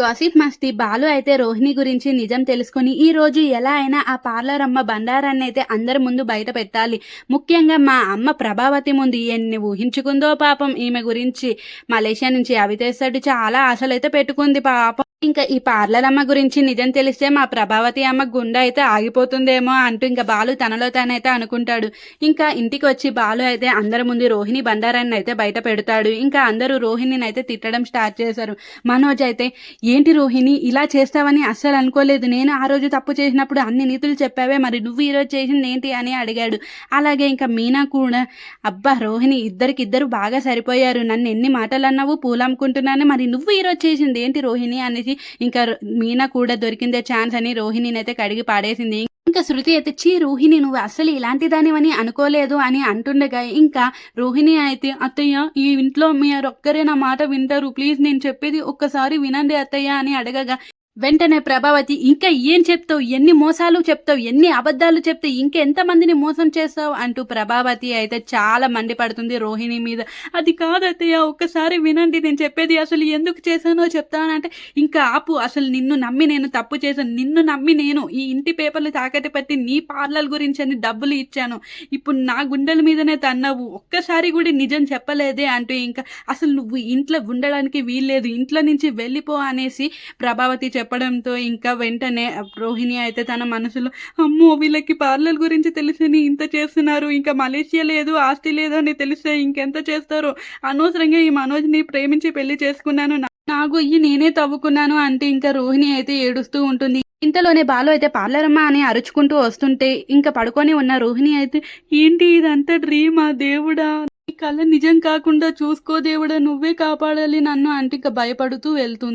Gossip masti Balu అయితే రోహిణి గురించి నిజం తెలుసుకుని ఈ రోజు ఎలా అయినా ఆ పార్లర్ అమ్మ బండారాన్ని అయితే అందరి ముందు బయట పెట్టాలి. ముఖ్యంగా మా అమ్మ ప్రభావతి ముందు ఎన్ని ఊహించుకుందో పాపం. ఈమె గురించి మలేషియా నుంచి అవి చేస్తాడు చాలా ఆశలైతే పెట్టుకుంది పాపం. ఇంకా ఈ పార్లర్ అమ్మ గురించి నిజం తెలిస్తే మా ప్రభావతి అమ్మ గుండె అయితే ఆగిపోతుందేమో అంటూ ఇంకా బాలు తనలో తానైతే అనుకుంటాడు. ఇంకా ఇంటికి వచ్చి బాలు అయితే అందరి ముందు రోహిణి బండారాన్ని అయితే బయట పెడతాడు. ఇంకా అందరూ రోహిణిని అయితే తిట్టడం స్టార్ట్ చేశారు. మనోజ్ అయితే ఏంటి రోహిణి ఇలా చేస్తావని అస్సలు అనుకోలేదు. నేను ఆ రోజు తప్పు చేసినప్పుడు అన్ని నీతులు చెప్పావే. మరి నువ్వు ఈరోజు చేసింది ఏంటి? అని అడిగాడు. అలాగే ఇంకా మీనా కూడా అబ్బా రోహిణి ఇద్దరికిద్దరు బాగా సరిపోయారు. నన్ను ఎన్ని మాటలు అన్నావు? పూలమ్ముకుంటున్నాను మరి నువ్వు ఈరోజు చేసింది ఏంటి రోహిణి? అనేసి ఇంకా మీనా కూడా దొరికిందే ఛాన్స్ అని రోహిణిని అయితే కడిగి పాడేసింది. ఇంకా శృతి అయితే చీ రోహిణి నువ్వు అసలు ఇలాంటి దానివని అనుకోలేదు అని అంటుండగా ఇంకా రోహిణి అయితే అత్తయ్య ఈ ఇంట్లో మీరు ఒక్కరే నా మాట వింటారు. ప్లీజ్ నేను చెప్పేది ఒక్కసారి వినండి అత్తయ్య అని అడగగా వెంటనే ప్రభావతి ఇంకా ఏం చెప్తావు? ఎన్ని మోసాలు చెప్తావు? ఎన్ని అబద్ధాలు చెప్తావు ఇంకా ఎంతమందిని మోసం చేస్తావు? అంటూ ప్రభావతి అయితే చాలా మండిపడుతుంది రోహిణి మీద. అది కాదు ఒక్కసారి వినండి నేను చెప్పేది అసలు ఎందుకు చేశానో చెప్తానంటే ఇంకా ఆపు అసలు నిన్ను నమ్మి నేను తప్పు చేశాను. నిన్ను నమ్మి నేను ఈ ఇంటి పేపర్లు తాకట్టు పెట్టి నీ పార్లర్ గురించి అని డబ్బులు ఇచ్చాను. ఇప్పుడు నా గుండెల మీదనే తన్నావు. ఒక్కసారి కూడా నిజం చెప్పలేదే అంటూ ఇంకా అసలు నువ్వు ఇంట్లో ఉండడానికి వీల్లేదు. ఇంట్లో నుంచి వెళ్ళిపో అనేసి ప్రభావతి చెప్పడంతో ఇంకా వెంటనే రోహిణి అయితే తన మనసులో అమ్మో వీళ్ళకి పార్లర్ గురించి తెలిసని ఇంత చేస్తున్నారు ఇంకా మలేషియా లేదు ఆస్తి లేదు అని తెలిస్తే ఇంకెంత చేస్తారో? అనవసరంగా ఈ మనోజ్ని ప్రేమించి పెళ్ళి చేసుకున్నాను. నా- ఈ గొయ్యి నేనే తవ్వుకున్నాను అంటే ఇంకా రోహిణి అయితే ఏడుస్తూ ఉంటుంది. ఇంతలోనే బాలు అయితే పార్లర్ అమ్మ అని అరుచుకుంటూ వస్తుంటే ఇంకా పడుకొని ఉన్న రోహిణి అయితే ఏంటి ఇదంతా డ్రీమా దేవుడా? ఈ కళ నిజం కాకుండా చూసుకో దేవుడా నువ్వే కాపాడాలి నన్ను అంటే ఇంకా భయపడుతూ వెళ్తుంది.